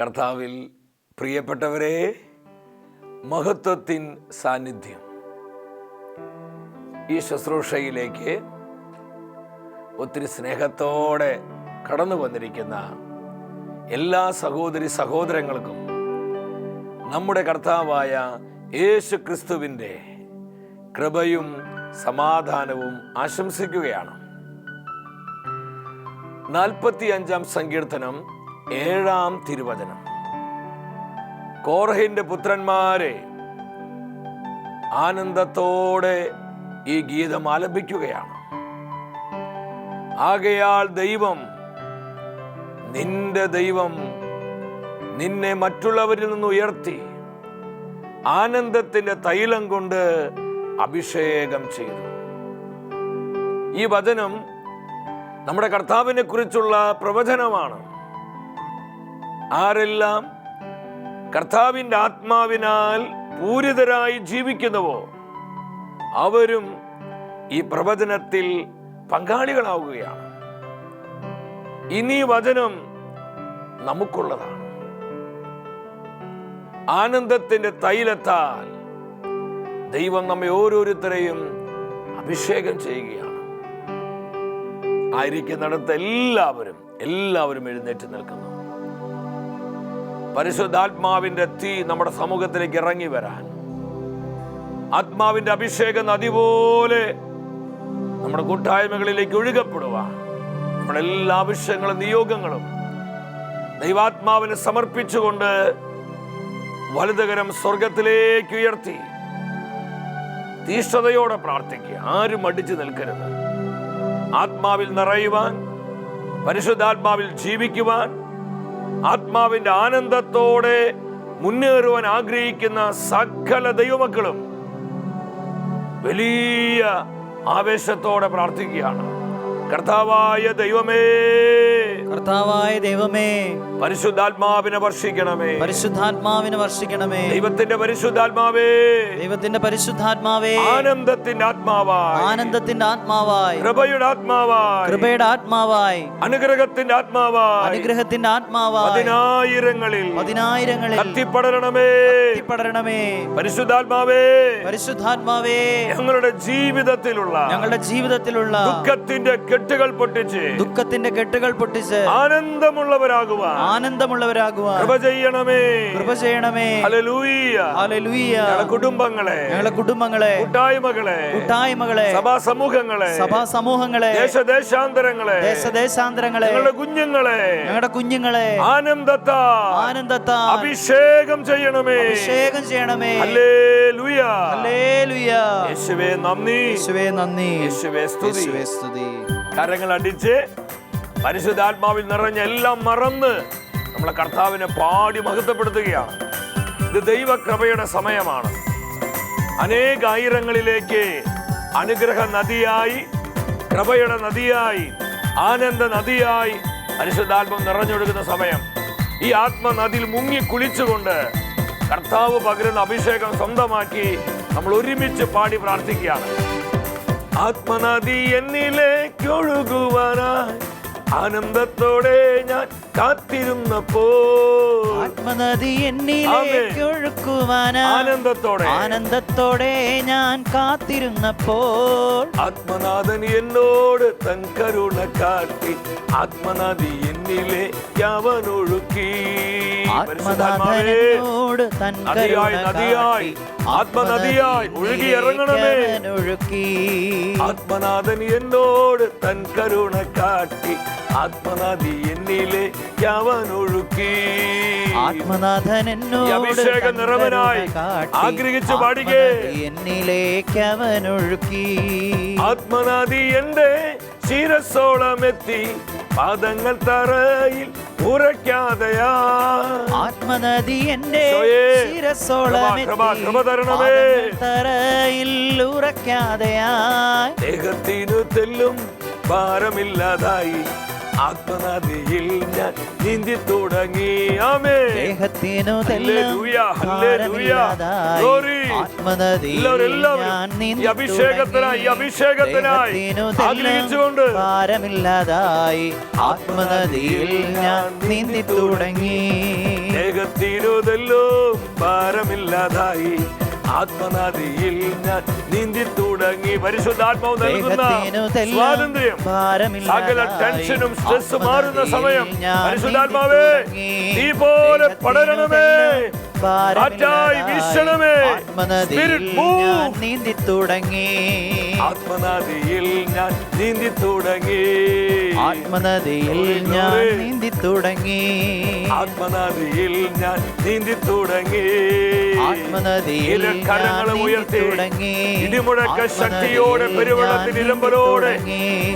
കർത്താവിൽ പ്രിയപ്പെട്ടവരെ മഹത്വത്തിൻ സാന്നിധ്യം. ഈ ശുശ്രൂഷയിലേക്ക് ഒത്തിരി സ്നേഹത്തോടെ കടന്നു വന്നിരിക്കുന്ന എല്ലാ സഹോദരി സഹോദരങ്ങൾക്കും നമ്മുടെ കർത്താവായ യേശു ക്രിസ്തുവിന്റെ കൃപയും സമാധാനവും ആശംസിക്കുകയാണ്. നാൽപ്പത്തി അഞ്ചാം സങ്കീർത്തനം ഏഴാം തിരുവചനം. കോർഹിന്റെ പുത്രന്മാരെ ആനന്ദത്തോടെ ഈ ഗീതം ആലപിക്കുകയാണ്. ആകയാൽ ദൈവം നിന്റെ ദൈവം നിന്നെ മറ്റുള്ളവരിൽ നിന്ന് ഉയർത്തി ആനന്ദത്തിന്റെ തൈലം കൊണ്ട് അഭിഷേകം ചെയ്തു. ഈ വചനം നമ്മുടെ കർത്താവിനെ കുറിച്ചുള്ള പ്രവചനമാണ്. ആരെല്ലാം കർത്താവിന്റെ ആത്മാവിനാൽ പൂരിതരായി ജീവിക്കുന്നുവോ അവരും ഈ പ്രവചനത്തിൽ പങ്കാളികളാവുകയാണ്. ഇനി വചനം നമുക്കുള്ളതാണ്. ആനന്ദത്തിന്റെ തൈലത്താൽ ദൈവം നമ്മെ ഓരോരുത്തരെയും അഭിഷേകം ചെയ്യുകയാണ്. ആയിരിക്കുന്നിടത്ത് എല്ലാവരും എല്ലാവരും എഴുന്നേറ്റ് നിൽക്കുന്നു. പരിശുദ്ധാത്മാവിന്റെ തീ നമ്മുടെ സമൂഹത്തിലേക്ക് ഇറങ്ങി വരാൻ. ആത്മാവിന്റെ അഭിഷേക നദി പോലെ നമ്മുടെ കൂട്ടായ്മകളിലേക്ക് ഒഴുകപ്പെടുവാൻ. നമ്മുടെ എല്ലാ ആവശ്യങ്ങളും നിയോഗങ്ങളും ദൈവാത്മാവിന് സമർപ്പിച്ചുകൊണ്ട് വലുതകരം സ്വർഗത്തിലേക്ക് ഉയർത്തി. തീഷ്ണതയോടെ പ്രാർത്ഥിക്കുക. ആരും അടിച്ചു നിൽക്കരുത്. ആത്മാവിൽ നിറയുവാൻ പരിശുദ്ധാത്മാവിൽ ജീവിക്കുവാൻ ആത്മാവിന്റെ ആനന്ദത്തോടെ മുന്നേറുവാൻ ആഗ്രഹിക്കുന്ന സകല ദൈവമക്കളും വലിയ ആവേശത്തോടെ പ്രാർത്ഥിക്കുകയാണ്. കർത്താവായ ദൈവമേ. കർത്താവായ ദൈവമേ പരിശുദ്ധാത്മാവിനെ വർഷിക്കണമേ. പരിശുദ്ധാത്മാവിനെ വർഷിക്കണമേ. ദൈവത്തിന്റെ പരിശുദ്ധാത്മാവേ ദൈവത്തിന്റെ പരിശുദ്ധാത്മാവേ ആനന്ദത്തിന്റെ ആത്മാവായി. ആനന്ദത്തിന്റെ ആത്മാവായി. കൃപയുടെ ആത്മാവായി. കൃപയുടെ ആത്മാവായി. അനുഗ്രഹത്തിന്റെ ആത്മാവായി. അനുഗ്രഹത്തിന്റെ ആത്മാവായി. പതിനായിരങ്ങളിൽ പതിനായിരങ്ങളിൽ കത്തിപ്പടരണമേ. കത്തിപ്പടരണമേ. പരിശുദ്ധാത്മാവേ പരിശുദ്ധാത്മാവേ ഞങ്ങളുടെ ജീവിതത്തിലുള്ള ഞങ്ങളുടെ ജീവിതത്തിലുള്ള ദുഃഖത്തിന്റെ കെട്ടുകൾ പൊട്ടിച്ച് ദുഃഖത്തിന്റെ കെട്ടുകൾ പൊട്ടിച്ച് ആനന്ദമുള്ളവരാകുവാൻ ആനന്ദമുള്ളവരാകുവാൻ കൃപ ചെയ്യണമേ. കൃപ ചെയ്യണമേ. ഹല്ലേലൂയ ഹല്ലേലൂയ ഞങ്ങളുടെ കുടുംബങ്ങളെ. ഞങ്ങളുടെ കുടുംബങ്ങളെ. കൂട്ടായ്മകളെ. കൂട്ടായ്മകളെ. സഭാ സമൂഹങ്ങളെ സഭാ സമൂഹങ്ങളെ. ദേശദേശാന്തരങ്ങളെ. ദേശദേശാന്തരങ്ങളെ. ഞങ്ങളുടെ കുഞ്ഞുങ്ങളെ. ഞങ്ങളുടെ കുഞ്ഞുങ്ങളെ. ആനന്ദത്ത ആനന്ദത്ത അഭിഷേകം ചെയ്യണമേ. അഭിഷേകം ചെയ്യണമേ. ഹല്ലേലൂയ ഹല്ലേലൂയ യേശുവേ നന്ദി. യേശുവേ നന്ദി. യേശുവേ സ്തുതി. യേശുവേ സ്തുതി. കരങ്ങൾ അടിച്ച് പരിശുദ്ധാത്മാവിൽ നിറഞ്ഞ എല്ലാം മറന്ന് നമ്മളെ കർത്താവിനെ പാടി മഹത്വപ്പെടുത്തുകയാണ്. ഇത് ദൈവകൃപയുടെ സമയമാണ്. അനേകായിരങ്ങളിലേക്ക് അനുഗ്രഹ നദിയായി കൃപയുടെ നദിയായി ആനന്ദ നദിയായി പരിശുദ്ധാത്മം നിറഞ്ഞൊഴുകുന്ന സമയം. ഈ ആത്മനദിയിൽ മുങ്ങി കുളിച്ചുകൊണ്ട് കർത്താവ് പകരുന്ന അഭിഷേകം സ്വന്തമാക്കി നമ്മൾ ഒരുമിച്ച് പാടി പ്രാർത്ഥിക്കുകയാണ്. ആത്മനദി എന്നിലേക്ക് ഒഴുകുവാനായി. ആനന്ദത്തോടെ ഞാൻ കാത്തിരുന്നപ്പോ ആത്മനദി എന്നിലേക്ക് ഒഴുക്കുവാനാ ആനന്ദത്തോടെ. ആനന്ദത്തോടെ ഞാൻ കാത്തിരുന്നപ്പോൾ ആത്മനാഥൻ എന്നോട് തൻ കരുണ കാട്ടി. ആത്മനദി എന്നിലെ യാവനൊഴുക്കി. ആത്മനാഥനോട് തൻ നദിയായി, നദിയായി, ആത്മനദിയായി ഒഴുകി ഇറങ്ങണമേ. ഒഴുക്കി ആത്മനാഥൻ എന്നോട് തൻ കരുണ കാട്ടി ആത്മനദി എന്നിലെ യാവനൊഴുക്കി. ആത്മനാഥൻ എന്നോട് അഭിഷേക നിറവനായി ആഗ്രഹിച്ച് പാടികേ. എന്നിലേക്ക് അവൻ ഒഴുക്കി ആത്മനദി എന്റെ ശിരസോളം എത്തി പാദങ്ങൾ തറയിൽ ഉറയ്ക്കാതെയാ ആത്മനദി എന്റെ. തറയിൽ ഉറയ്ക്കാതെയാ ദേഹത്തിനു തെല്ലും ഭാരമില്ലാതായി. ആത്മനദിയിൽ ഞാൻ നീന്തി തുടങ്ങി. ആമേ ദേഹത്തിനു അഭിഷേകത്തിനായി അഭിഷേകത്തിനായി ആഗ്രഹിച്ചുകൊണ്ട് ഭാരമില്ലാതായി. ആത്മനദിയിൽ ഞാൻ നീന്തി തുടങ്ങി. ദേഹത്തിനുതെല്ലും ഭാരമില്ലാതായി. ആത്മനദിയിൽ ഞാൻ നീന്തി തുടങ്ങി പരിശുദ്ധാത്മാവ് നൽകുന്ന സ്വാതന്ത്ര്യം. സകല ടെൻഷനും സ്ട്രെസ് മാറുന്ന സമയം. പരിശുദ്ധാത്മാവേ നീ പോലെ പടരണമേ വീശണമേ. നീന്തി തുടങ്ങി. ആത്മനദിയിൽ ഞാൻ നീന്തി തുടങ്ങി ആത്മനദിയിൽ ഞാൻ. നീന്തി തുടങ്ങി ആത്മനദിയിൽ ഞാൻ നീന്തി തുടങ്ങി ആത്മനദിയിൽ കരങ്ങളും ഉയർത്തി തുടങ്ങി. ഇടിമുഴക്ക ശക്തിയോടെ പെരുവെള്ളത്തിൽ ഇലമ്പലോടെ.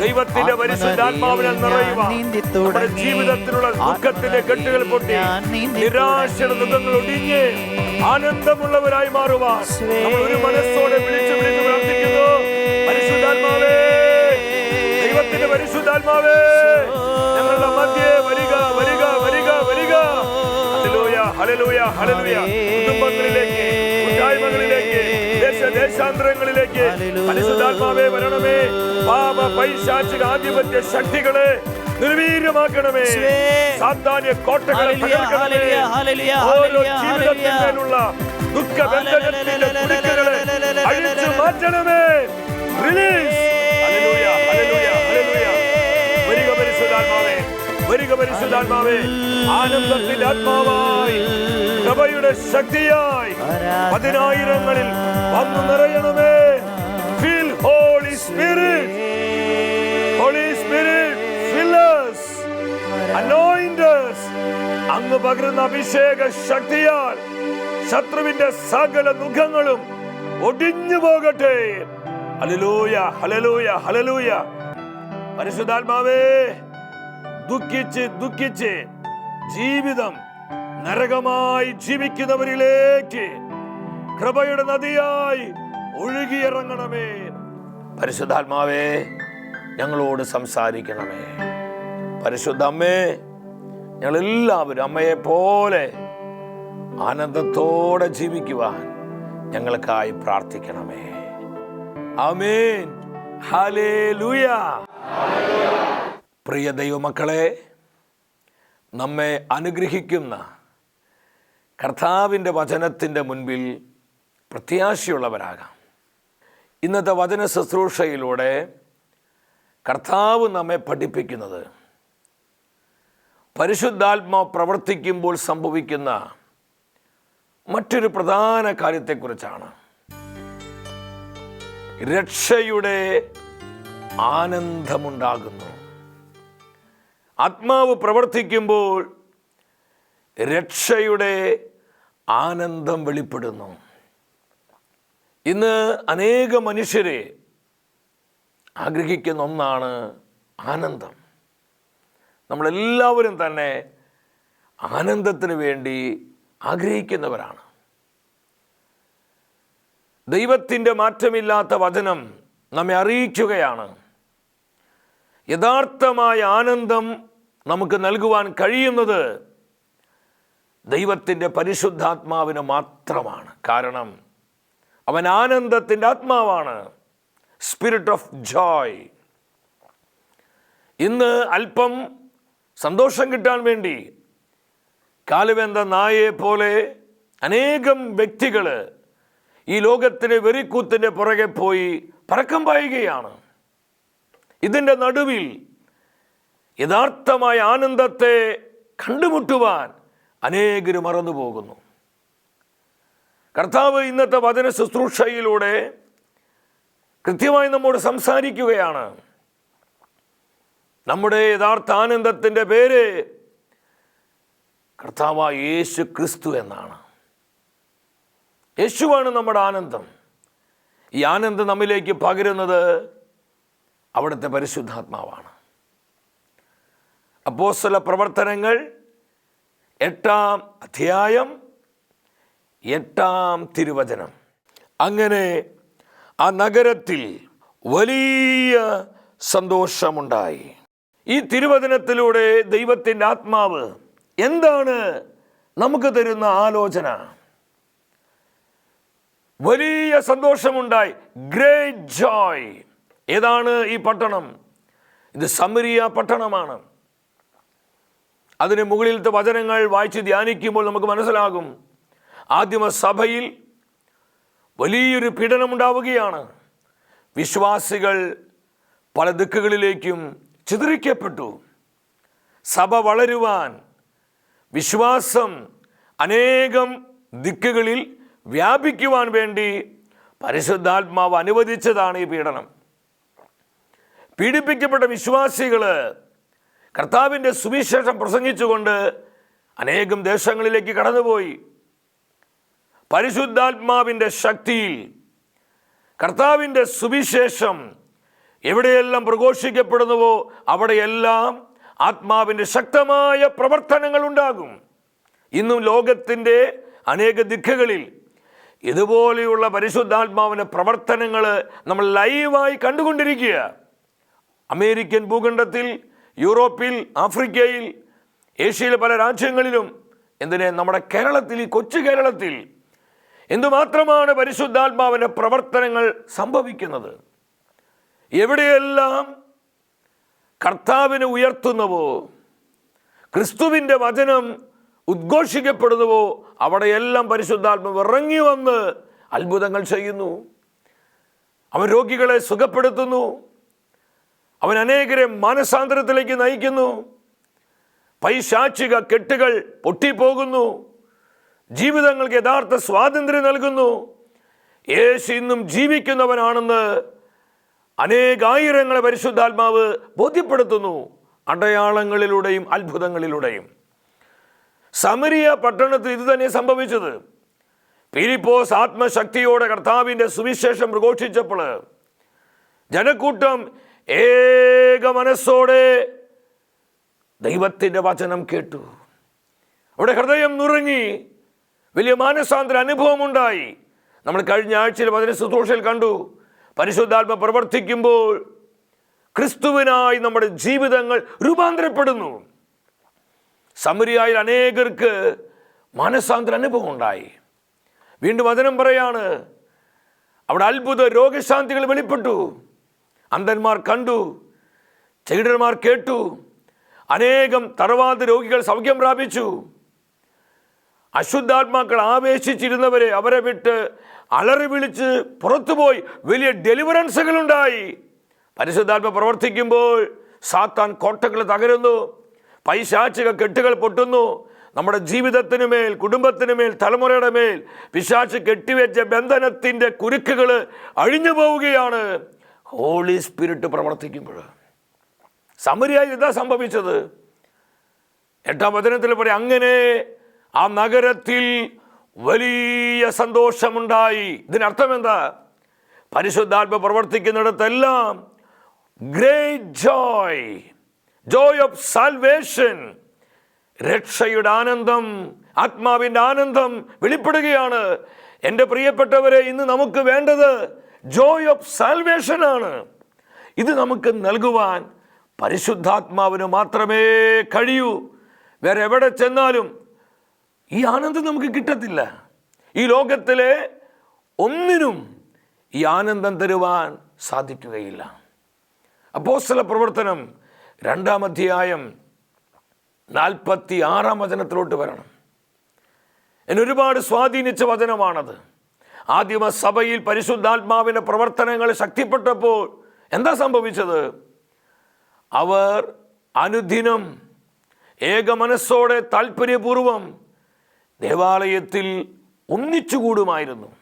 ദൈവത്തിന്റെ പരിശുദ്ധാത്മാവിനെ നിറയുവാൻ നമ്മുടെ തുടങ്ങി. ജീവിതത്തിലുള്ള ദുഃഖത്തിന്റെ കെട്ടുകൾ പൊട്ടി നിരാശയുടെ. ദുഃഖങ്ങൾ ഒടിഞ്ഞ് ആനന്ദമുള്ളവരായി മാറുവാൻ നമ്മൾ ഒരു മനസ്സോടെ വിളിച്ചു വിളിച്ചു പ്രാർത്ഥിക്കുന്നു പരിശുദ്ധാത്മാവേ ഞങ്ങളുടെ മധ്യേ വരിക വരിക വരിക വരിക. ഹലലൂയ ഹലലൂയ ഹലലൂയ കുടുംബങ്ങളിലേക്ക് കൂട്ടായ്മകളിലേക്ക് ദേശ ദേശാന്തരങ്ങളിലേക്ക് പരിശുദ്ധാത്മാവേ വരണമേ. പാപ പൈശാചിക ആധിപത്യ ശക്തികളെ നിർവീര്യമാക്കണമേ. സാത്താന്യ കോട്ടകളെ തകർക്കണമേ. ഓരോ ജീവിതത്തിന്മേലുള്ള ദുഃഖ ബന്ധനത്തിന്റെ മാറ്റണമേ റിലീസ് വരിക പരിശുദ്ധാത്മാവേ. ആനന്ദത്തിന്റെ ആത്മാവായി കൃപയുടെ ശക്തിയായി പതിനായിരങ്ങളിൽ വന്നു നിറയണമേ. Feel holy spirit holy spirit fillers anointers അങ്ങ് പകരുന്ന അഭിഷേക ശക്തിയാൽ ശത്രുവിന്റെ സകല മുഖങ്ങളും ഒടിഞ്ഞു പോകട്ടെ. ഹലലൂയ ഹലലൂയ ഹലലൂയ പരിശുദ്ധാത്മാവേ ദുഃഖിച്ച് ദുഃഖിച്ച് ജീവിതം നരകമായി ജീവിക്കുന്നവരിലേക്ക് കൃപയുടെ നദിയായി ഒഴുകിയിറങ്ങണമേ. പരിശുദ്ധാത്മാവേ ഞങ്ങളോട് സംസാരിക്കണമേ. പരിശുദ്ധ അമ്മേ ഞങ്ങളെല്ലാവരും അമ്മയെ പോലെ ആനന്ദത്തോടെ ജീവിക്കുവാൻ ഞങ്ങൾക്കായി പ്രാർത്ഥിക്കണമേ. ആമേൻ. ഹല്ലേലൂയ. പ്രിയ ദൈവമക്കളെ നമ്മെ അനുഗ്രഹിക്കുന്ന കർത്താവിന്റെ വചനത്തിന്റെ മുൻപിൽ പ്രത്യാശയുള്ളവരാകാം. ഇന്നത്തെ വചന ശുശ്രൂഷയിലൂടെ കർത്താവ് നമ്മെ പഠിപ്പിക്കുന്നത് പരിശുദ്ധാത്മാവ് പ്രവർത്തിക്കുമ്പോൾ സംഭവിക്കുന്ന മറ്റൊരു പ്രധാന കാര്യത്തെക്കുറിച്ചാണ്. രക്ഷയുടെ ആനന്ദമുണ്ടാകുന്നു. ആത്മാവ് പ്രവർത്തിക്കുമ്പോൾ രക്ഷയുടെ ആനന്ദം വെളിപ്പെടുന്നു. ഇന്ന് അനേക മനുഷ്യരെ ആഗ്രഹിക്കുന്ന ഒന്നാണ് ആനന്ദം. നമ്മളെല്ലാവരും തന്നെ ആനന്ദത്തിന് വേണ്ടി ആഗ്രഹിക്കുന്നവരാണ്. ദൈവത്തിന്റെ മാറ്റമില്ലാത്ത വചനം നമ്മെ അറിയിക്കുകയാണ്. യഥാർത്ഥമായ ആനന്ദം നമുക്ക് നൽകുവാൻ കഴിയുന്നത് ദൈവത്തിന്റെ പരിശുദ്ധാത്മാവിന് മാത്രമാണ്. കാരണം അവൻ ആനന്ദത്തിന്റെ ആത്മാവാണ്. സ്പിരിറ്റ് ഓഫ് ജോയ് ഇന്ന് അല്പം സന്തോഷം കിട്ടാൻ വേണ്ടി കാലുവെന്ത നായയെ പോലെ അനേകം വ്യക്തികൾ ഈ ലോകത്തിലെ വെറിക്കൂത്തിന്റെ പുറകെ പോയി പറക്കം പായുകയാണ്. ഇതിന്റെ നടുവിൽ യഥാർത്ഥമായ ആനന്ദത്തെ കണ്ടുമുട്ടുവാൻ അനേകർ മറന്നു പോകുന്നു കർത്താവ് ഇന്നത്തെ വചന ശുശ്രൂഷയിലൂടെ കൃത്യമായി നമ്മോട് സംസാരിക്കുകയാണ്. നമ്മുടെ യഥാർത്ഥ ആനന്ദത്തിന്റെ പേര് കർത്താവ് യേശു ക്രിസ്തു എന്നാണ്. യേശുവാണ് നമ്മുടെ ആനന്ദം. ഈ ആനന്ദം നമ്മിലേക്ക് പകരുന്നത് അവിടുത്തെ പരിശുദ്ധാത്മാവാണ്. അപ്പോസ്തല പ്രവർത്തനങ്ങൾ എട്ടാം അധ്യായം എട്ടാം തിരുവചനം. അങ്ങനെ ആ നഗരത്തിൽ വലിയ സന്തോഷമുണ്ടായി. ഈ തിരുവചനത്തിലൂടെ ദൈവത്തിന്റെ ആത്മാവ് എന്താണ് നമുക്ക് തരുന്ന ആലോചന? വലിയ സന്തോഷമുണ്ടായി. ഗ്രേറ്റ് ജോയ് ഏതാണ് ഈ പട്ടണം? ഇത് സമരിയ പട്ടണമാണ്. അതിന് മുകളിലത്തെ വചനങ്ങൾ വായിച്ച് ധ്യാനിക്കുമ്പോൾ നമുക്ക് മനസ്സിലാകും. ആദിമ സഭയിൽ വലിയൊരു പീഡനമുണ്ടാവുകയാണ്. വിശ്വാസികൾ പല ദിക്കുകളിലേക്കും ചിതറിക്കപ്പെട്ടു. സഭ വളരുവാൻ വിശ്വാസം അനേകം ദിക്കുകളിൽ വ്യാപിക്കുവാൻ വേണ്ടി പരിശുദ്ധാത്മാവ് അനുവദിച്ചതാണ് ഈ പീഡനം. പീഡിപ്പിക്കപ്പെട്ട വിശ്വാസികൾ കർത്താവിന്റെ സുവിശേഷം പ്രസംഗിച്ചുകൊണ്ട് അനേകം ദേശങ്ങളിലേക്ക് കടന്നുപോയി. പരിശുദ്ധാത്മാവിന്റെ ശക്തിയിൽ കർത്താവിന്റെ സുവിശേഷം എവിടെയെല്ലാം പ്രഘോഷിക്കപ്പെടുന്നുവോ അവിടെയെല്ലാം ആത്മാവിന്റെ ശക്തമായ പ്രവർത്തനങ്ങൾ ഉണ്ടാകും. ഇന്നും ലോകത്തിന്റെ അനേക ദിക്കുകളിൽ ഇതുപോലെയുള്ള പരിശുദ്ധാത്മാവിന്റെ പ്രവർത്തനങ്ങൾ നമ്മൾ ലൈവായി കണ്ടുകൊണ്ടിരിക്കുക അമേരിക്കൻ ഭൂഖണ്ഡത്തിൽ യൂറോപ്പിൽ ആഫ്രിക്കയിൽ ഏഷ്യയിലെ പല രാജ്യങ്ങളിലും എന്തിനെ നമ്മുടെ കേരളത്തിൽ ഈ കൊച്ചു കേരളത്തിൽ എന്തുമാത്രമാണ് പരിശുദ്ധാത്മാവിന്റെ പ്രവർത്തനങ്ങൾ സംഭവിക്കുന്നത്? എവിടെയെല്ലാം കർത്താവിനെ ഉയർത്തുന്നുവോ ക്രിസ്തുവിന്റെ വചനം ഉദ്ഘോഷിക്കപ്പെടുന്നുവോ അവിടെയെല്ലാം പരിശുദ്ധാത്മാവ് ഇറങ്ങി വന്ന് അത്ഭുതങ്ങൾ ചെയ്യുന്നു. അവൻ രോഗികളെ സുഖപ്പെടുത്തുന്നു. അവൻ അനേകരെ മാനസാന്തരത്തിലേക്ക് നയിക്കുന്നു. പൈശാചിക കെട്ടുകൾ പൊട്ടിപ്പോകുന്നു. ജീവിതങ്ങൾക്ക് യഥാർത്ഥ സ്വാതന്ത്ര്യം നൽകുന്നു. യേശു ഇന്നും ജീവിക്കുന്നവനാണെന്ന് അനേകായിരങ്ങളെ പരിശുദ്ധാത്മാവ് ബോധ്യപ്പെടുത്തുന്നു. അടയാളങ്ങളിലൂടെയും അത്ഭുതങ്ങളിലൂടെയും. സമരിയ പട്ടണത്തിൽ ഇത് തന്നെ സംഭവിച്ചത്. പിരിപ്പോസ് ആത്മശക്തിയോടെ കർത്താവിന്റെ സുവിശേഷം പ്രഘോഷിച്ചപ്പോൾ ജനക്കൂട്ടം ഏക മനസ്സോടെ ദൈവത്തിന്റെ വചനം കേട്ടു. അവിടെ ഹൃദയം നുറുങ്ങി വലിയ മാനസാന്തര അനുഭവമുണ്ടായി. നമ്മൾ കഴിഞ്ഞ ആഴ്ചയിൽ വചന ശുശ്രൂഷയിൽ കണ്ടു. പരിശുദ്ധാത്മ പ്രവർത്തിക്കുമ്പോൾ ക്രിസ്തുവിനായി നമ്മുടെ ജീവിതങ്ങൾ രൂപാന്തരപ്പെടുന്നു. സമരിയായിൽ അനേകർക്ക് മാനസാന്തര അനുഭവം ഉണ്ടായി വീണ്ടും വചനം പറയാണ് അവിടെ അത്ഭുത രോഗശാന്തികൾ വെളിപ്പെട്ടു. അന്ധന്മാർ കണ്ടു ചെകിടന്മാർ കേട്ടു അനേകം തറവാത് രോഗികൾ സൗഖ്യം പ്രാപിച്ചു. അശുദ്ധാത്മാക്കൾ ആവേശിച്ചിരുന്നവരെ അവരെ വിട്ട് അലറി വിളിച്ച് പുറത്തുപോയി. വലിയ ഡെലിവറൻസുകൾ ഉണ്ടായി. പരിശുദ്ധാത്മ പ്രവർത്തിക്കുമ്പോൾ സാത്താൻ കോട്ടകൾ തകരുന്നു പൈശാചിക കെട്ടുകൾ പൊട്ടുന്നു. നമ്മുടെ ജീവിതത്തിന് മേൽ കുടുംബത്തിന് മേൽ തലമുറയുടെ മേൽ പിശാച്ച് കെട്ടിവെച്ച ബന്ധനത്തിന്റെ കുരുക്കുകൾ അഴിഞ്ഞു പോവുകയാണ് ഹോളി സ്പിരിറ്റ് പ്രവർത്തിക്കുമ്പോൾ. സമരിയായി ഇതാ സംഭവിച്ചത്. എട്ടാം വചനത്തിൽ പറയും അങ്ങനെ ആ നഗരത്തിൽ വലിയ സന്തോഷമുണ്ടായി. ഇതിനർത്ഥം എന്താ? പരിശുദ്ധാത്മ പ്രവർത്തിക്കുന്നിടത്തെല്ലാം great joy joy of salvation രക്ഷയുടെ ആനന്ദം ആത്മാവിന്റെ ആനന്ദം വെളിപ്പെടുകയാണ്. എന്റെ പ്രിയപ്പെട്ടവരെ ഇന്ന് നമുക്ക് വേണ്ടത് ജോയ് ഓഫ് സാൽവേഷൻ ആണ്. ഇത് നമുക്ക് നൽകുവാൻ പരിശുദ്ധാത്മാവിന് മാത്രമേ കഴിയൂ. വേറെ എവിടെ ചെന്നാലും ഈ ആനന്ദം നമുക്ക് കിട്ടത്തില്ല. ഈ ലോകത്തിലെ ഒന്നിനും ഈ ആനന്ദം തരുവാൻ സാധിക്കുകയില്ല. അപ്പോസ്തല പ്രവർത്തനം രണ്ടാം അധ്യായം നാൽപ്പത്തി ആറാം വചനത്തിലോട്ട് വരണം. എന്നെ ഒരുപാട് സ്വാധീനിച്ച വചനമാണത്. ആദിമ സഭയിൽ പരിശുദ്ധാത്മാവിന്റെ പ്രവർത്തനങ്ങൾ ശക്തിപ്പെട്ടപ്പോൾ എന്താ സംഭവിച്ചത്? അവർ അനുദിനം ഏക മനസ്സോടെ താല്പര്യപൂർവം ദേവാലയത്തിൽ ഒന്നിച്ചുകൂടുമായിരുന്നു.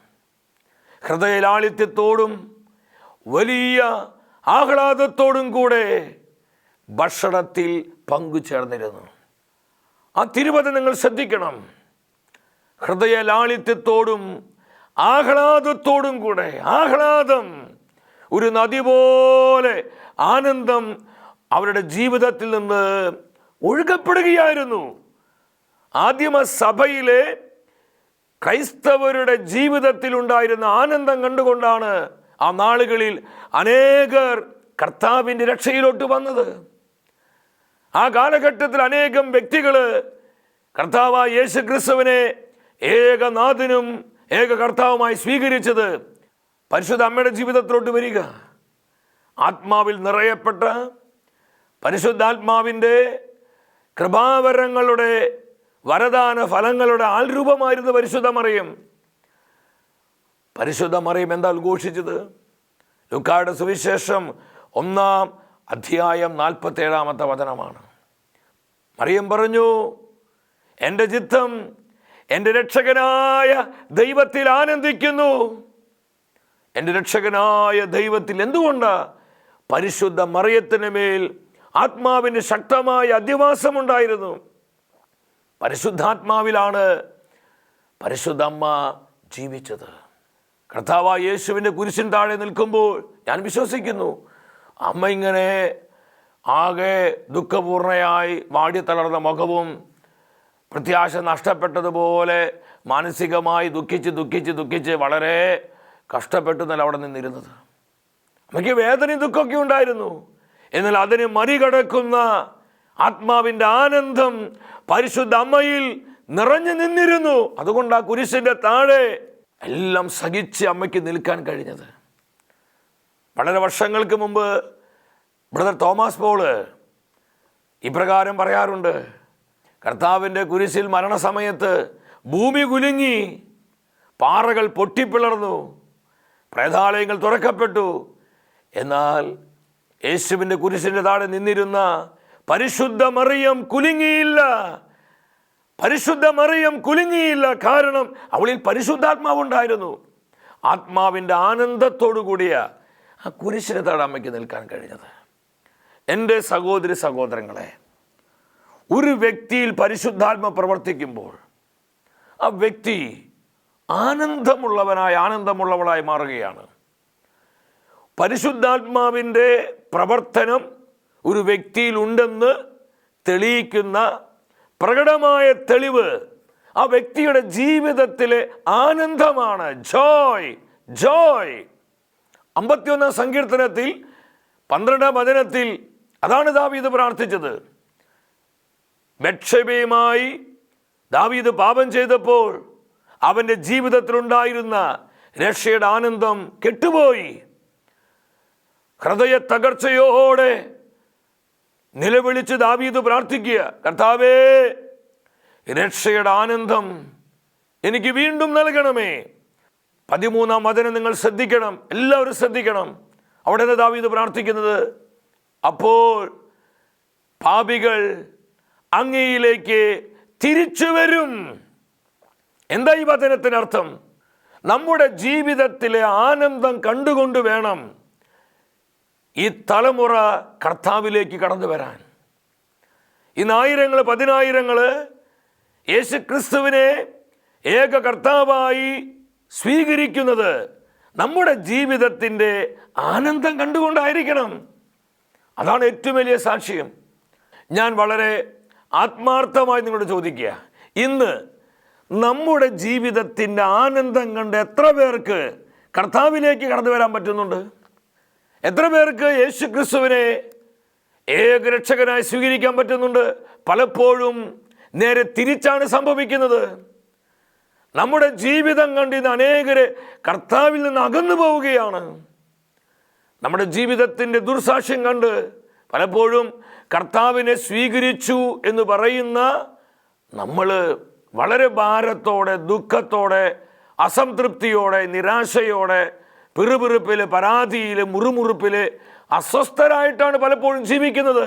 ഹൃദയലാളിത്യത്തോടും വലിയ ആഹ്ലാദത്തോടും കൂടെ ഭക്ഷണത്തിൽ പങ്കുചേർന്നിരുന്നു. ആ തിരുവചനം നിങ്ങൾ ശ്രദ്ധിക്കണം. ഹൃദയലാളിത്യത്തോടും ആഹ്ലാദത്തോടും കൂടെ ആഹ്ലാദം ഒരു നദി പോലെ ആനന്ദം അവരുടെ ജീവിതത്തിൽ നിന്ന് ഒഴുകപ്പെടുകയായിരുന്നു. ആദിമ സഭയിലെ ക്രൈസ്തവരുടെ ജീവിതത്തിൽ ഉണ്ടായിരുന്ന ആനന്ദം കണ്ടുകൊണ്ടാണ് ആ നാളുകളിൽ അനേകർ കർത്താവിന്റെ രക്ഷയിലോട്ട് വന്നത്. ആ കാലഘട്ടത്തിൽ അനേകം വ്യക്തികൾ കർത്താവായ യേശു ക്രിസ്തുവിനെ ഏകനാഥനും ഏക കർത്താവുമായി സ്വീകരിച്ചത് പരിശുദ്ധ അമ്മയുടെ ജീവിതത്തിലോട്ട് വരിക. ആത്മാവിൽ നിറയപ്പെട്ട പരിശുദ്ധാത്മാവിന്റെ കൃപാവരങ്ങളുടെ വരദാന ഫലങ്ങളുടെ ആൽരൂപമായിരുന്നു പരിശുദ്ധ മറിയം. പരിശുദ്ധ മറിയം എന്താ ഉദ്ഘോഷിച്ചത്? ലുക്കാട് സുവിശേഷം ഒന്നാം അധ്യായം നാൽപ്പത്തേഴാമത്തെ വചനമാണ്. മറിയം പറഞ്ഞു എന്റെ ചിത്തം എന്റെ രക്ഷകനായ ദൈവത്തിൽ ആനന്ദിക്കുന്നു. എന്റെ രക്ഷകനായ ദൈവത്തിൽ എന്തുകൊണ്ട് പരിശുദ്ധ മറിയത്തിന് മേൽ ആത്മാവിന് ശക്തമായ അധിവാസമുണ്ടായിരുന്നു? പരിശുദ്ധാത്മാവിലാണ് പരിശുദ്ധ അമ്മ ജീവിച്ചത്. കർത്താവ യേശുവിന്റെ കുരിശിൻ താഴെ നിൽക്കുമ്പോൾ ഞാൻ വിശ്വസിക്കുന്നു അമ്മ ഇങ്ങനെ ആകെ ദുഃഖപൂർണയായി വാടിത്തളർന്ന മുഖവും പ്രത്യാശ നഷ്ടപ്പെട്ടതുപോലെ മാനസികമായി ദുഃഖിച്ച് ദുഃഖിച്ച് ദുഃഖിച്ച് വളരെ കഷ്ടപ്പെട്ടു എന്നല്ല അവിടെ നിന്നിരുന്നത്? അമ്മയ്ക്ക് വേദനയും ദുഃഖമൊക്കെ ഉണ്ടായിരുന്നു. എന്നാൽ അതിനെ മറികടക്കുന്ന ആത്മാവിന്റെ ആനന്ദം പരിശുദ്ധ അമ്മയിൽ നിറഞ്ഞു നിന്നിരുന്നു. അതുകൊണ്ട് ആ കുരിശിന്റെ താഴെ എല്ലാം സഹിച്ച് അമ്മയ്ക്ക് നിൽക്കാൻ കഴിഞ്ഞത്. വളരെ വർഷങ്ങൾക്ക് മുമ്പ് ബ്രദർ തോമസ് പോൾ ഇപ്രകാരം പറയാറുണ്ട് കർത്താവിന്റെ കുരിശിൽ മരണസമയത്ത് ഭൂമി കുലുങ്ങി പാറകൾ പൊട്ടിപ്പിളർന്നു പ്രേതാലയങ്ങൾ തുറക്കപ്പെട്ടു. എന്നാൽ യേശുവിന്റെ കുരിശിന്റെ താഴെ നിന്നിരുന്ന പരിശുദ്ധ മറിയം കുലുങ്ങിയില്ല. പരിശുദ്ധ മറിയം കുലുങ്ങിയില്ല കാരണം അവളിൽ പരിശുദ്ധാത്മാവുണ്ടായിരുന്നു ആത്മാവിന്റെ ആനന്ദത്തോടു കൂടിയ ആ കുരിശിനെ താഴെ അമ്മയ്ക്ക് നിൽക്കാൻ കഴിഞ്ഞത്. എന്റെ സഹോദരി സഹോദരങ്ങളെ ഒരു വ്യക്തിയിൽ പരിശുദ്ധാത്മ പ്രവർത്തിക്കുമ്പോൾ ആ വ്യക്തി ആനന്ദമുള്ളവനായി ആനന്ദമുള്ളവളായി മാറുകയാണ്. പരിശുദ്ധാത്മാവിന്റെ പ്രവർത്തനം ഒരു വ്യക്തിയിൽ ഉണ്ടെന്ന് തെളിയിക്കുന്ന പ്രകടമായ തെളിവ് ആ വ്യക്തിയുടെ ജീവിതത്തിലെ ആനന്ദമാണ്. ജോയ് ജോയ്. അമ്പത്തിയൊന്നാം സങ്കീർത്തനത്തിൽ പന്ത്രണ്ടാം വചനത്തിൽ അതാണ് ദാവീദ് പ്രാർത്ഥിച്ചത്. ബക്ഷബയുമായി ദാവീദ് പാപം ചെയ്തപ്പോൾ അവന്റെ ജീവിതത്തിലുണ്ടായിരുന്ന രക്ഷയുടെ ആനന്ദം കെട്ടുപോയി. ഹൃദയ തകർച്ചയോടെ നിലവിളിച്ച് ദാവീദ് പ്രാർത്ഥിക്കുക കർത്താവേ രക്ഷയുടെ ആനന്ദം എനിക്ക് വീണ്ടും നൽകണമേ. പതിമൂന്നാം വചനം നിങ്ങൾ ശ്രദ്ധിക്കണം എല്ലാവരും ശ്രദ്ധിക്കണം. അവിടെ ദാവീദ് പ്രാർത്ഥിക്കുന്നത് അപ്പോൾ പാപികൾ അങ്ങയിലേക്ക് തിരിച്ചു വരും. എന്താ ഈ വചനത്തിനർത്ഥം നമ്മുടെ ജീവിതത്തിലെ ആനന്ദം കണ്ടുകൊണ്ട് വേണം ഈ തലമുറ കർത്താവിലേക്ക് കടന്നു വരാൻ. ഇന്ന് ആയിരങ്ങൾ പതിനായിരങ്ങൾ യേശു ക്രിസ്തുവിനെ ഏക കർത്താവായി സ്വീകരിക്കുന്നത് നമ്മുടെ ജീവിതത്തിന്റെ ആനന്ദം കണ്ടുകൊണ്ടായിരിക്കണം. അതാണ് ഏറ്റവും വലിയ സാക്ഷ്യം. ഞാൻ വളരെ ആത്മാർത്ഥമായി നിങ്ങളോട് ചോദിക്കുക ഇന്ന് നമ്മുടെ ജീവിതത്തിന്റെ ആനന്ദം കണ്ട് എത്ര പേർക്ക് കർത്താവിലേക്ക് കടന്നു വരാൻ പറ്റുന്നുണ്ട്? എത്ര പേർക്ക് യേശു ക്രിസ്തുവിനെ ഏകരക്ഷകനായി സ്വീകരിക്കാൻ പറ്റുന്നുണ്ട്? പലപ്പോഴും നേരെ തിരിച്ചാണ് സംഭവിക്കുന്നത്. നമ്മുടെ ജീവിതം കണ്ട് ഇന്ന് അനേകര് കർത്താവിൽ നിന്ന് അകന്നു പോവുകയാണ്. നമ്മുടെ ജീവിതത്തിന്റെ ദുർസാക്ഷ്യം കണ്ട് പലപ്പോഴും കർത്താവിനെ സ്വീകരിച്ചു എന്ന് പറയുന്ന നമ്മൾ വളരെ ഭാരത്തോടെ ദുഃഖത്തോടെ അസംതൃപ്തിയോടെ നിരാശയോടെ പിറുപിറുപ്പിൽ പരാതിയിൽ മുറുമുറുപ്പിൽ അസ്വസ്ഥരായിട്ടാണ് പലപ്പോഴും ജീവിക്കുന്നത്.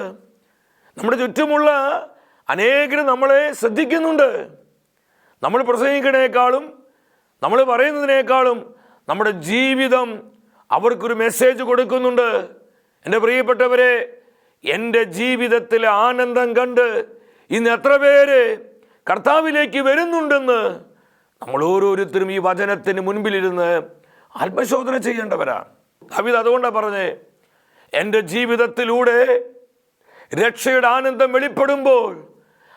നമ്മുടെ ചുറ്റുമുള്ള അനേകർ നമ്മളെ ശ്രദ്ധിക്കുന്നുണ്ട്. നമ്മൾ പ്രസംഗിക്കുന്നതിനേക്കാളും നമ്മൾ പറയുന്നതിനേക്കാളും നമ്മുടെ ജീവിതം അവർക്കൊരു മെസ്സേജ് കൊടുക്കുന്നുണ്ട്. എന്റെ പ്രിയപ്പെട്ടവരെ എന്റെ ജീവിതത്തിലെ ആനന്ദം കണ്ട് ഇന്ന് എത്ര പേര് കർത്താവിലേക്ക് വരുന്നുണ്ടെന്ന് നമ്മൾ ഓരോരുത്തരും ഈ വചനത്തിന് മുൻപിലിരുന്ന് ആത്മശോധന ചെയ്യേണ്ടവരാണ്. കവിത അതുകൊണ്ടാണ് പറഞ്ഞേ എന്റെ ജീവിതത്തിലൂടെ രക്ഷയുടെ ആനന്ദം വെളിപ്പെടുമ്പോൾ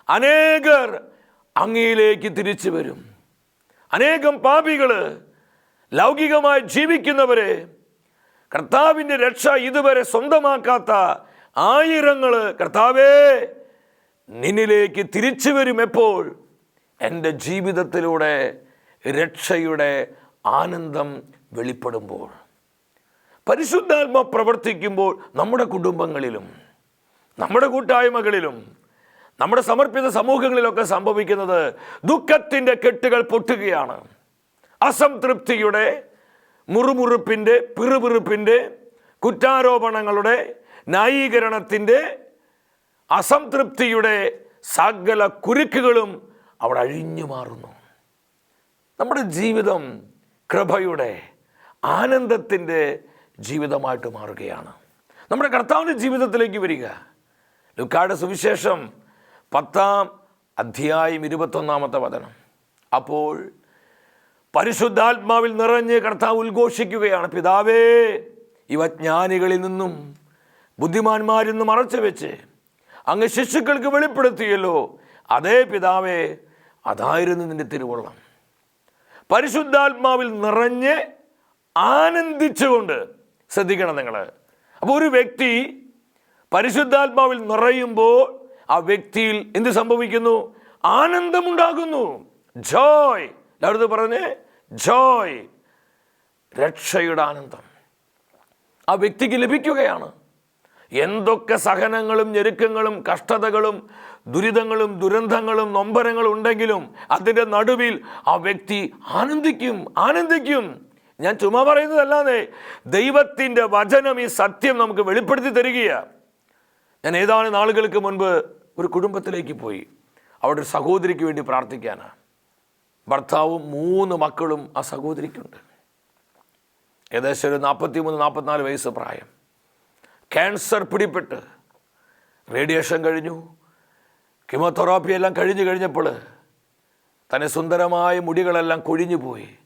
അനേകർ അങ്ങയിലേക്ക് തിരിച്ചു വരും. അനേകം പാപികൾ ലൗകികമായി ജീവിക്കുന്നവരെ കർത്താവിന്റെ രക്ഷ ഇതുവരെ സ്വന്തമാക്കാത്ത ആയിരങ്ങൾ കർത്താവേ നിന്നിലേക്ക് തിരിച്ചു വരും എപ്പോൾ എന്റെ ജീവിതത്തിലൂടെ രക്ഷയുടെ ആനന്ദം വെളിപ്പെടുമ്പോൾ പരിശുദ്ധാത്മ പ്രവർത്തിക്കുമ്പോൾ നമ്മുടെ കുടുംബങ്ങളിലും നമ്മുടെ കൂട്ടായ്മകളിലും നമ്മുടെ സമർപ്പിത സമൂഹങ്ങളിലൊക്കെ സംഭവിക്കുന്നത് ദുഃഖത്തിന്റെ കെട്ടുകൾ പൊട്ടുകയാണ്. അസംതൃപ്തിയുടെ മുറുമുറുപ്പിന്റെ പിറുപിറുപ്പിന്റെ കുറ്റാരോപണങ്ങളുടെ ന്യായീകരണത്തിന്റെ അസംതൃപ്തിയുടെ സകല കുരുക്കുകളും അവിടെ അഴിഞ്ഞു മാറുന്നു. നമ്മുടെ ജീവിതം കൃപയുടെ ആനന്ദത്തിന്റെ ജീവിതമായിട്ട് മാറുകയാണ്. നമ്മുടെ കർത്താവിന്റെ ജീവിതത്തിലേക്ക് വരിക. ലുക്കാട് സുവിശേഷം പത്താം അധ്യായം ഇരുപത്തൊന്നാമത്തെ വചനം. അപ്പോൾ പരിശുദ്ധാത്മാവിൽ നിറഞ്ഞ് കർത്താവ് ഉദ്ഘോഷിക്കുകയാണ്. പിതാവേ ഇവ ജ്ഞാനികളിൽ നിന്നും ബുദ്ധിമാന്മാരിൽ നിന്നും മറച്ചു വെച്ച് അങ്ങ് ശിശുക്കൾക്ക് വെളിപ്പെടുത്തിയല്ലോ. അതേ പിതാവേ അതായിരുന്നു നിന്റെ തിരുവള്ളം. പരിശുദ്ധാത്മാവിൽ നിറഞ്ഞ് ആനന്ദിച്ചുകൊണ്ട് ശ്രദ്ധിക്കണം നിങ്ങൾ അപ്പോൾ ഒരു വ്യക്തി പരിശുദ്ധാത്മാവിൽ നിറയുമ്പോൾ ആ വ്യക്തിയിൽ എന്ത് സംഭവിക്കുന്നു? ആനന്ദമുണ്ടാകുന്നു. ജോയ്. എല്ലാവരും പറഞ്ഞേ? ജോയ്. രക്ഷയുടെ ആനന്ദം. ആ വ്യക്തിക്ക് ലഭിക്കുകയാണ്. എന്തൊക്കെ സഹനങ്ങളും ഞെരുക്കങ്ങളും കഷ്ടതകളും ദുരിതങ്ങളും ദുരന്തങ്ങളും നൊമ്പരങ്ങളും ഉണ്ടെങ്കിലും അതിന്റെ നടുവിൽ ആ വ്യക്തി ആനന്ദിക്കും ആനന്ദിക്കും. ഞാൻ ചുമ്മാ പറയുന്നതല്ലാതെ ദൈവത്തിന്റെ വചനം ഈ സത്യം നമുക്ക് വെളിപ്പെടുത്തി തരികയാണ് ഞാൻ ഏതാനും നാളുകൾക്ക് മുൻപ് ഒരു കുടുംബത്തിലേക്ക് പോയി. അവിടെ ഒരു സഹോദരിക്ക് വേണ്ടി പ്രാർത്ഥിക്കാനാണ് ഭർത്താവും മൂന്ന് മക്കളും ആ സഹോദരിക്കുണ്ട്. ഏകദേശം ഒരു നാൽപ്പത്തി മൂന്ന് നാൽപ്പത്തിനാല് വയസ്സ് പ്രായം. ക്യാൻസർ പിടിപെട്ട്. റേഡിയേഷൻ കഴിഞ്ഞു. കിമോതെറാപ്പി എല്ലാം കഴിഞ്ഞു കഴിഞ്ഞപ്പോൾ തന്നെ സുന്ദരമായ മുടികളെല്ലാം കൊഴിഞ്ഞു പോയി.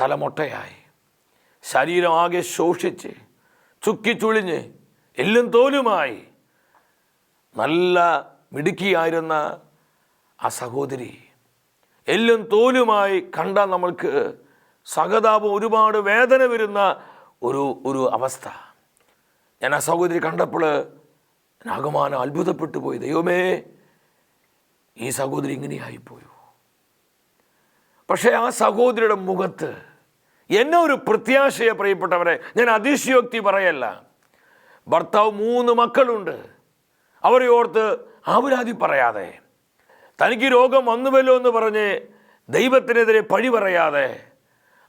തലമൊട്ടയായി ശരീരം ആകെ ശോഷിച്ച് ചുക്കിച്ചുളിഞ്ഞ് എല്ലും തോലുമായി. നല്ല മിടുക്കിയായിരുന്ന ആ സഹോദരി എല്ലും തോലുമായി കണ്ട നമ്മൾക്ക് സഹതാപം ഒരുപാട് വേദന വരുന്ന ഒരു ഒരു അവസ്ഥ. ഞാൻ ആ സഹോദരി കണ്ടപ്പോൾ ഞാൻ ആകമാനം അത്ഭുതപ്പെട്ടു പോയി. ദൈവമേ ഈ സഹോദരി ഇങ്ങനെയായിപ്പോയോ? പക്ഷേ ആ സഹോദരിയുടെ മുഖത്ത് എന്നെ ഒരു പ്രത്യാശയെ പ്രിയപ്പെട്ടവരെ. ഞാൻ അതിശയോക്തി പറയല്ല. ഭർത്താവ് മൂന്ന് മക്കളുണ്ട്. അവരെ ഓർത്ത് ആവരാതി പറയാതെ തനിക്ക് രോഗം വന്നുവല്ലോ എന്ന് പറഞ്ഞ് ദൈവത്തിനെതിരെ പഴി പറയാതെ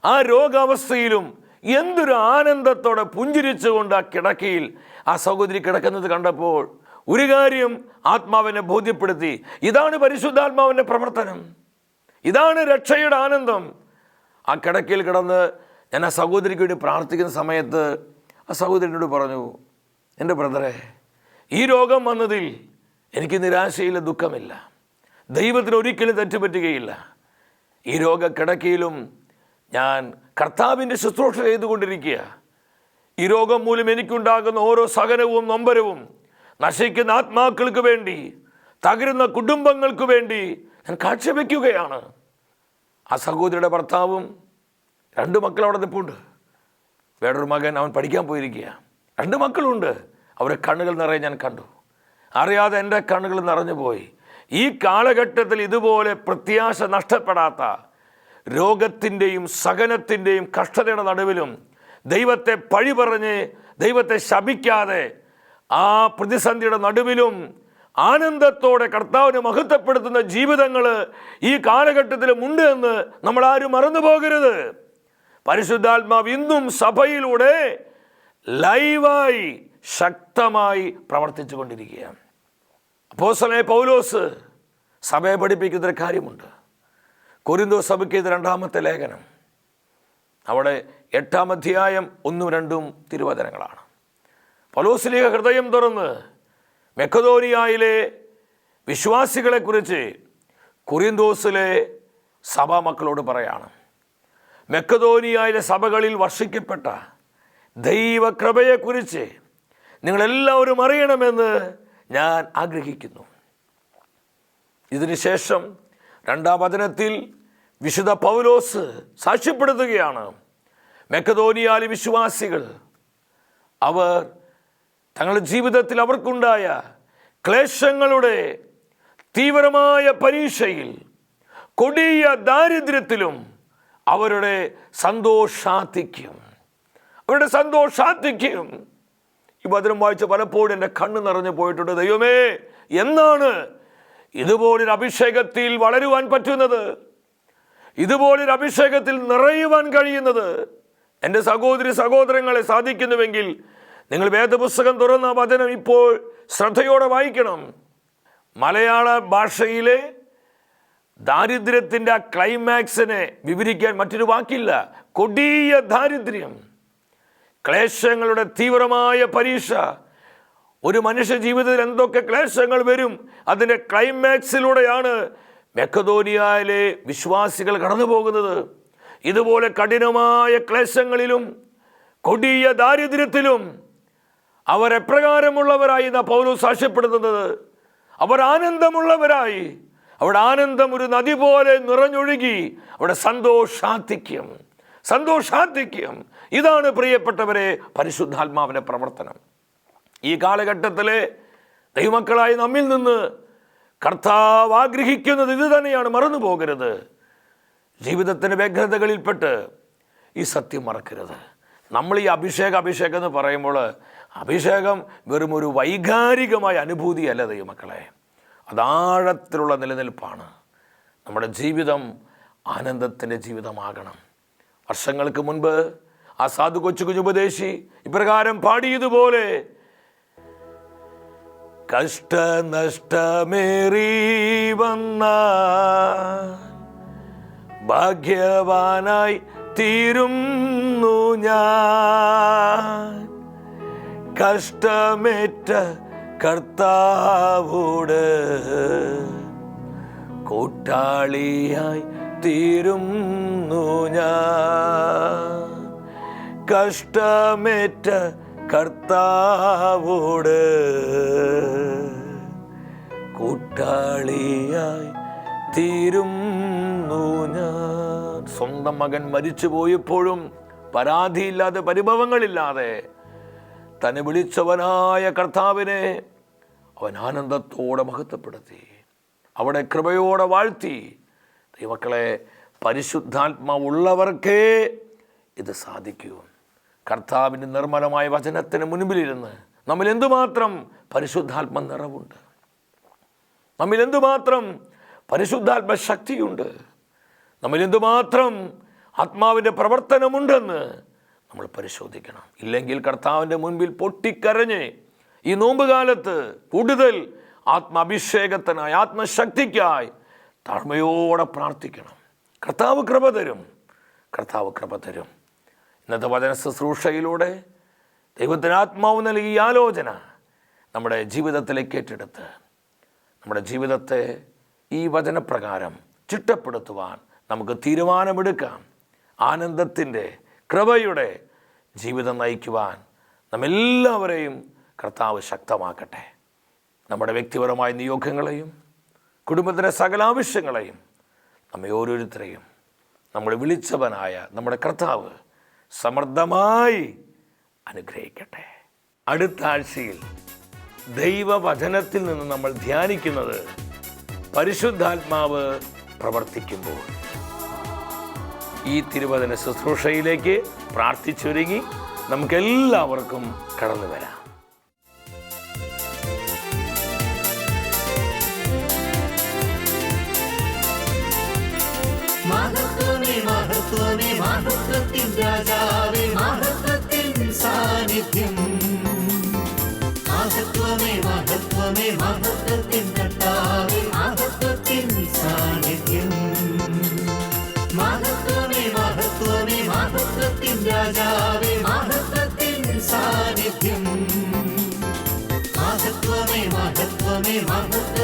ആ രോഗാവസ്ഥയിലും എന്തൊരു ആനന്ദത്തോടെ പുഞ്ചിരിച്ചുകൊണ്ട് ആ കിടക്കയിൽ ആ സഹോദരി കിടക്കുന്നത് കണ്ടപ്പോൾ ഒരു കാര്യം ആത്മാവിനെ ബോധ്യപ്പെടുത്തി. ഇതാണ് പരിശുദ്ധാത്മാവിന്റെ പ്രവർത്തനം. ഇതാണ് രക്ഷയുടെ ആനന്ദം. ആ കിടക്കയിൽ കിടന്ന് ഞാൻ ആ സഹോദരിക്ക് വേണ്ടി പ്രാർത്ഥിക്കുന്ന സമയത്ത് ആ സഹോദരനോട് പറഞ്ഞു എന്റെ ബ്രദറെ ഈ രോഗം വന്നതിൽ എനിക്ക് നിരാശയില്ല ദുഃഖമില്ല. ദൈവത്തിന് ഒരിക്കലും തെറ്റുപറ്റുകയില്ല. ഈ രോഗക്കിടക്കയിലും ഞാൻ കർത്താവിന്റെ ശുശ്രൂഷ ചെയ്തുകൊണ്ടിരിക്കുക. ഈ രോഗം മൂലം എനിക്കുണ്ടാകുന്ന ഓരോ സഹനവും നൊമ്പരവും നശിക്കുന്ന ആത്മാക്കൾക്ക് വേണ്ടി തകരുന്ന കുടുംബങ്ങൾക്ക് വേണ്ടി ഞാൻ കാഴ്ചവെക്കുകയാണ്. ആ സഹോദരിയുടെ ഭർത്താവും രണ്ട് മക്കൾ അവിടെ നിൽപ്പുണ്ട് വേറൊരു മകൻ അവൻ പഠിക്കാൻ പോയിരിക്കുക. രണ്ട് മക്കളുണ്ട്. അവരെ കണ്ണുകൾ നിറയെ ഞാൻ കണ്ടു. അറിയാതെ എന്റെ കണ്ണുകൾ നിറഞ്ഞു പോയി ഈ കാലഘട്ടത്തിൽ ഇതുപോലെ പ്രത്യാശ നഷ്ടപ്പെടാത്ത രോഗത്തിന്റെയും സഹനത്തിന്റെയും കഷ്ടതയുടെ നടുവിലും ദൈവത്തെ പഴി പറഞ്ഞ് ദൈവത്തെ ശപിക്കാതെ ആ പ്രതിസന്ധിയുടെ നടുവിലും ആനന്ദത്തോടെ കർത്താവിനെ മഹത്വപ്പെടുത്തുന്ന ജീവിതങ്ങൾ ഈ കാലഘട്ടത്തിലും ഉണ്ട് എന്ന് നമ്മൾ ആരും മറന്നു പോകരുത്. പരിശുദ്ധാത്മാവ് ഇന്നും സഭയിലൂടെ ലൈവായി ശക്തമായി പ്രവർത്തിച്ചു കൊണ്ടിരിക്കുകയാണ് അപ്പോസലെ പൗലോസ് സഭയെ പഠിപ്പിക്കുന്നൊരു കാര്യമുണ്ട്. കൊരിന്തോ സഭയ്ക്ക് ഇത് രണ്ടാമത്തെ ലേഖനം. അവിടെ എട്ടാം അധ്യായം ഒന്നും രണ്ടും തിരുവചനങ്ങളാണ്. പലോസ്ലിക ഹൃദയം തുറന്ന് മെക്കതോരിയായിലെ വിശ്വാസികളെക്കുറിച്ച് കുറിന്തോസിലെ സഭാ മക്കളോട് പറയാണ്. മെക്കതോനിയായിലെ സഭകളിൽ വർഷിക്കപ്പെട്ട ദൈവകൃപയെക്കുറിച്ച് നിങ്ങളെല്ലാവരും അറിയണമെന്ന് ഞാൻ ആഗ്രഹിക്കുന്നു. ഇതിനുശേഷം രണ്ടാം വചനത്തിൽ വിശുദ്ധ പൗലോസ് സാക്ഷ്യപ്പെടുത്തുകയാണ്. മെക്കതോനിയാലി വിശ്വാസികൾ അവർ തങ്ങളുടെ ജീവിതത്തിൽ അവർക്കുണ്ടായ ക്ലേശങ്ങളുടെ തീവ്രമായ പരീക്ഷയിൽ കൊടിയ ദാരിദ്ര്യത്തിലും അവരുടെ സന്തോഷാധിക്യം. അവരുടെ സന്തോഷാധിക്യം. ഈ വചനം വായിച്ച പലപ്പോഴും എന്റെ കണ്ണ് നിറഞ്ഞു പോയിട്ടുണ്ട്. ദൈവമേ എന്നാണ് ഇതുപോലൊരു അഭിഷേകത്തിൽ വളരുവാൻ പറ്റുന്നത്? ഇതുപോലൊരു അഭിഷേകത്തിൽ നിറയുവാൻ കഴിയുന്നത്? എന്റെ സഹോദരി സഹോദരങ്ങളെ സാധിക്കുന്നുവെങ്കിൽ നിങ്ങൾ വേദപുസ്തകം തുറന്ന വചനം ഇപ്പോൾ ശ്രദ്ധയോടെ വായിക്കണം. മലയാള ഭാഷയിലെ ദാരിദ്ര്യത്തിന്റെ ആ ക്ലൈമാക്സിനെ വിവരിക്കാൻ മറ്റൊരു വാക്കില്ല. കൊടിയ ദാരിദ്ര്യം. ക്ലേശങ്ങളുടെ തീവ്രമായ പരീക്ഷ. ഒരു മനുഷ്യ ജീവിതത്തിൽ എന്തൊക്കെ ക്ലേശങ്ങൾ വരും? അതിന്റെ ക്ലൈമാക്സിലൂടെയാണ് മെക്കതോനിയയിലെ വിശ്വാസികൾ കടന്നു പോകുന്നത് ഇതുപോലെ കഠിനമായ ക്ലേശങ്ങളിലും കൊടിയ ദാരിദ്ര്യത്തിലും അവരെപ്രകാരമുള്ളവരായി ന പൗലോസ് പൗലു സാക്ഷ്യപ്പെടുത്തുന്നത്? അവർ ആനന്ദമുള്ളവരായി. അവിടെ ആനന്ദം ഒരു നദി പോലെ നിറഞ്ഞൊഴുകി അവിടെ സന്തോഷാധിക്യം സന്തോഷാധിക്യം. ഇതാണ് പ്രിയപ്പെട്ടവരെ പരിശുദ്ധാത്മാവിന്റെ പ്രവർത്തനം. ഈ കാലഘട്ടത്തിലെ ദൈവമക്കളായി നമ്മിൽ നിന്ന് കർത്താവ് ആഗ്രഹിക്കുന്നത് ഇത് തന്നെയാണ് മറന്നു പോകരുത്. ജീവിതത്തിന്റെ വ്യഗ്രതകളിൽപ്പെട്ട് ഈ സത്യം മറക്കരുത്. നമ്മൾ ഈ അഭിഷേക അഭിഷേകം എന്ന് പറയുമ്പോൾ അഭിഷേകം വെറും ഒരു വൈകാരികമായ അനുഭൂതിയല്ല ദൈവമക്കളെ. അതാഴത്തിലുള്ള നിലനിൽപ്പാണ്. നമ്മുടെ ജീവിതം ആനന്ദത്തിന്റെ ജീവിതമാകണം. വർഷങ്ങൾക്ക് മുൻപ് ആ സാധു കൊച്ചു കുഞ്ഞുപദേശി ഇപ്രകാരം പാടിയതുപോലെ കഷ്ടനഷ്ടമേറി വന്ന ഭാഗ്യവാനായി തീരുന്നു ഞാൻ. കഷ്ടമേറ്റ കർത്താവോട് കൂട്ടാളിയായി തീരുന്നു ഞാൻ. കഷ്ടമേറ്റ കർത്താവോട് കൂട്ടാളിയായി തീരുന്നു ഞാൻ. സ്വന്തം മകൻ മരിച്ചു പോയപ്പോഴും പരാതിയില്ലാതെ പരിഭവങ്ങളില്ലാതെ തന്നെ വിളിച്ചവനായ കർത്താവിനെ അവൻ ആനന്ദത്തോടെ മഹത്വപ്പെടുത്തി അവിടെ കൃപയോടെ വാഴ്ത്തി. ദൈവക്കളെ പരിശുദ്ധാത്മാവുള്ളവർക്കേ ഇത് സാധിക്കൂ. കർത്താവിന്റെ നിർമ്മലമായ വചനത്തിന് മുൻപിലിരുന്ന് നമ്മൾ എന്തുമാത്രം പരിശുദ്ധാത്മ നിറവുണ്ട്? നമ്മിൽ എന്തുമാത്രം പരിശുദ്ധാത്മ ശക്തിയുണ്ട്? നമ്മിൽ എന്തുമാത്രം ആത്മാവിന്റെ പ്രവർത്തനമുണ്ടെന്ന് നമ്മൾ പരിശോധിക്കണം. ഇല്ലെങ്കിൽ കർത്താവിന്റെ മുൻപിൽ പൊട്ടിക്കരഞ്ഞ് ഈ നോമ്പുകാലത്ത് കൂടുതൽ ആത്മാഭിഷേകത്തിനായി ആത്മശക്തിക്കായി താഴ്മയോടെ പ്രാർത്ഥിക്കണം. കർത്താവ് കൃപ തരും. കർത്താവ് കൃപ തരും. ഇന്നത്തെ വചന ശുശ്രൂഷയിലൂടെ ദൈവത്തിനാത്മാവ് നൽകിയ ഈ ആലോചന നമ്മുടെ ജീവിതത്തിലേക്ക് ഏറ്റെടുത്ത് നമ്മുടെ ജീവിതത്തെ ഈ വചനപ്രകാരം ചിട്ടപ്പെടുത്തുവാൻ നമുക്ക് തീരുമാനമെടുക്കാം. ആനന്ദത്തിന്റെ കൃപയുടെ ജീവിതം നയിക്കുവാൻ നമ്മെല്ലാവരെയും കർത്താവ് ശക്തമാക്കട്ടെ. നമ്മുടെ വ്യക്തിപരമായ നിയോഗങ്ങളെയും കുടുംബത്തിന്റെ സകല ആവശ്യങ്ങളെയും നമ്മെ ഓരോരുത്തരെയും നമ്മൾ വിളിച്ചവനായ നമ്മുടെ കർത്താവ് സമൃദ്ധമായി അനുഗ്രഹിക്കട്ടെ. അടുത്ത ആഴ്ചയിൽ ദൈവവചനത്തിൽ നിന്ന് നമ്മൾ ധ്യാനിക്കുന്നത് പരിശുദ്ധാത്മാവ് പ്രവർത്തിക്കുമ്പോൾ. ഈ തിരുവചന ശുശ്രൂഷയിലേക്ക് പ്രാർത്ഥിച്ചൊരുങ്ങി നമുക്കെല്ലാവർക്കും കടന്നു വരാം. മഹത്വമേ മഹത്വമേ മഹത്വത്തിൻ രാജാവേ മഹത്വത്തിൻ സാന്നിധ്യം മഹത്വമേ മഹത്വമേ മഹത്വത്തിൻ കർത്താവേ മഹത്വത്തിൻ സാന്നിധ്യം മഹത്വമേ മഹത്വമേ മഹത്വത്തിൻ രാജാവേ മഹത്വത്തിൻ സാന്നിധ്യം മഹത്വമേ മഹത്വമേ മഹത്വ